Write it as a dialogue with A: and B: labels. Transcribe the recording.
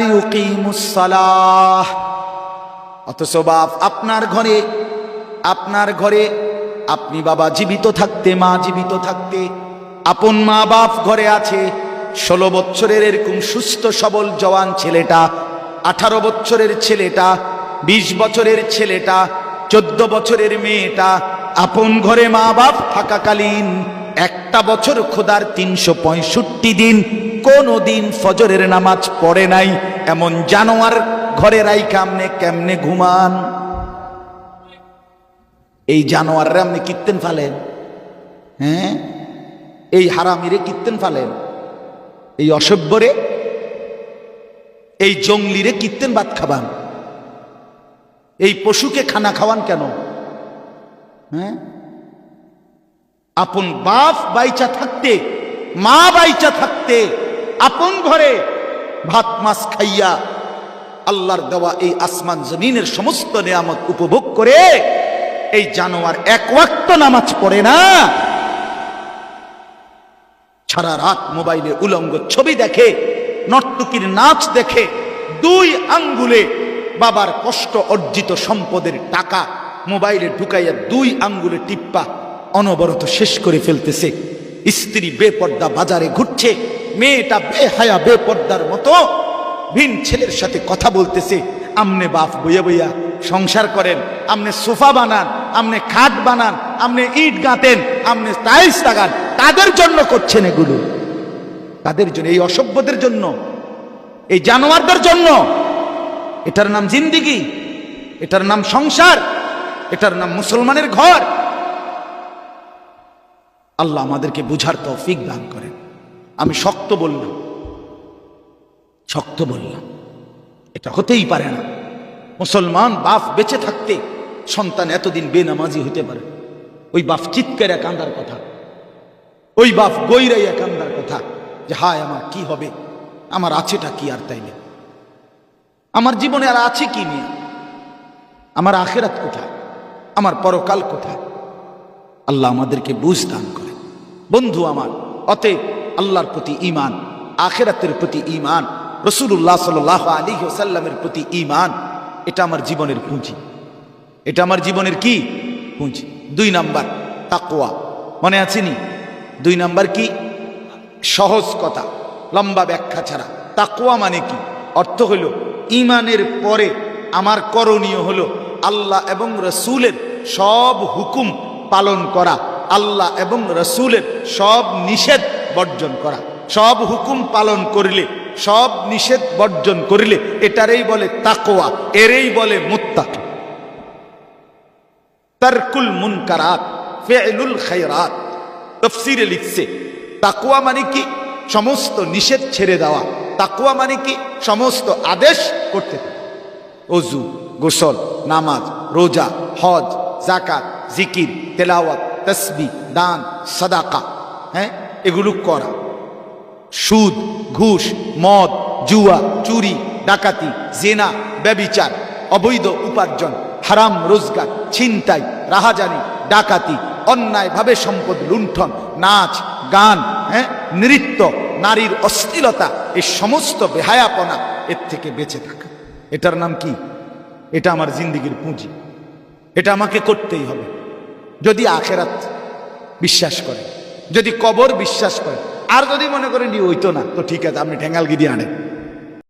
A: লিউকিমুসসালাহ অথচ বাপ, আপনার ঘরে আপনার ঘরে আপনি বাবা জীবিত থাকতে, মা জীবিত থাকতে, আপন মা বাপ ঘরে আছে, ষোলো বছরের এরকম সুস্থ সবল জওয়ান ছেলেটা, আঠারো বছরের ছেলেটা, বিশ বছরের ছেলেটা, চোদ্দ বছরের মেয়েটা, আপন ঘরে মা বাপ থাকাকালীন একটা বছর খোদার তিনশো পঁয়ষট্টি দিন কোনো দিন ফজরের নামাজ পড়ে নাই। এমন জানোয়ার ঘরে রাই কামনে কেমনে ঘুমান? এই জানোয়াররা আপনি কীর্তেন ফালেন? হ্যাঁ? এই হারামিরে কীর্তেন ফালেন? এই অসভ্যরে? এই জঙ্গলিরে কীর্তেন ভাত খাবান? এই পশুকে খানা খাওয়ান কেন? হ্যাঁ? আপন বাপ বাইচা থাকতে, মা বাইচা থাকতে, আপন ঘরে ভাত, মাছ খাইয়া আল্লাহর দেওয়া এই আসমান জমিনের সমস্ত নিয়ামত উপভোগ করে এই জানোয়ার এক ওয়াক্ত নামাজ পড়ে না। সারা রাত মোবাইলে উলঙ্গ ছবি দেখে, নর্তকীর নাচ দেখে, দুই আঙ্গুলে বাবার কষ্ট অর্জিত সম্পদের টাকা মোবাইলে ঢুকাইয়া দুই আঙ্গুলে টিপ্পা অনবরত শেষ করে ফেলতেছে। স্ত্রী বেপর্দা বাজারে ঘুরছে, মেয়েটা বেহায়া বেপর্দার মতো ভিন ছেলের সাথে কথা বলতেছে। আমনে বাপ বইয়া বইয়া সংসার করেন, আমনে সোফা বানান, আমনে খাট বানান, আমনে ইট গাঁতেন আমনে টাইলস লাগান। তাদের জন্য করছেন এগুলো। তাদের জন্য, এই অসভ্যদের জন্য, এই জানোয়ারদের জন্য। এটার নাম জিন্দিগি, এটার নাম সংসার, এটার নাম মুসলমানের ঘর। আল্লাহ আমাদেরকে বুঝার তৌফিক দান করেন। আমি শক্ত বললাম। শক্ত বললাম। এটা হতেই পারে না। মুসলমান বাপ বেঁচে থাকতে সন্তান এতদিন বেনামাজি হতে পারে। ওই বাপ চিৎকারে কান্দার কথা। ওই বাপ গৈরাইয়া কান্দার কথা যে, হায় আমার কি হবে? আমার আছেটা কি আর তাইলে? আমার জীবনে আর আছে কি নিয়ে? আমার আখেরাত কোথায়? আমার পরকাল কোথায়? আল্লাহ আমাদেরকে বুঝ দান করে বন্ধু আমার, অতএব আল্লাহর প্রতি ইমান আখেরাতের প্রতি ইমান রসুল্লাহ সাল আলী সাল্লামের প্রতি ইমান এটা আমার জীবনের পুঁজি। এটা আমার জীবনের কি? পুঁজি। দুই নাম্বার তাকোয়া মনে আছেনি দুই নাম্বার কি? সহজ কথা, লম্বা ব্যাখ্যা ছাড়া। তাকোয়া মানে কি? অর্থ হলো ইমানের পরে আমার করণীয় হলো আল্লাহ এবং রসুলের সব হুকুম পালন করা। আল্লাহ এবং রসুলের সব নিষেধ বর্জন করা। সব হুকুম পালন করিলে, সব নিষেধ বর্জন করিলে এটারেই বলে তাকোয়া এরেই বলে মুত্তাক। তারকুল মুনকারাত, ফেলুল খায়রাত। তফসিরে লিখছে তাকুয়া মানে কি? সমস্ত নিষেধ ছেড়ে দেওয়া। তাকুয়া মানে কি? সমস্ত আদেশ করতে অজু, গোসল, নামাজ, রোজা, হজ জাকাত জিকির, তেলাওয়াত তসবি, দান, সাদাকা হ্যাঁ? এগুলো করা। সুদ, ঘুষ, মদ, জুয়া, চুরি, ডাকাতি, জেনা, ব্যবিচার, অবৈধ উপার্জন, হারাম রোজগার, ছিনতাই, রাহাজানি, ডাকাতি, অন্যায়ভাবে সম্পদ লুণ্ঠন, নাচ, গান হ্যাঁ? নৃত্য, নারীর অশ্লীলতা এই সমস্ত বেহায়াপনা এর থেকে বেঁচে থাকা। এটার নাম কি? এটা আমার জিন্দিগির পুঁজি। এটা আমাকে করতেই হবে। যদি আখেরাত বিশ্বাস করে, যদি কবর বিশ্বাস করে, আর যদি মনে করেন ওই তো না, তো ঠিক আছে, আপনি ঠেঙ্গালগিরি আনেন।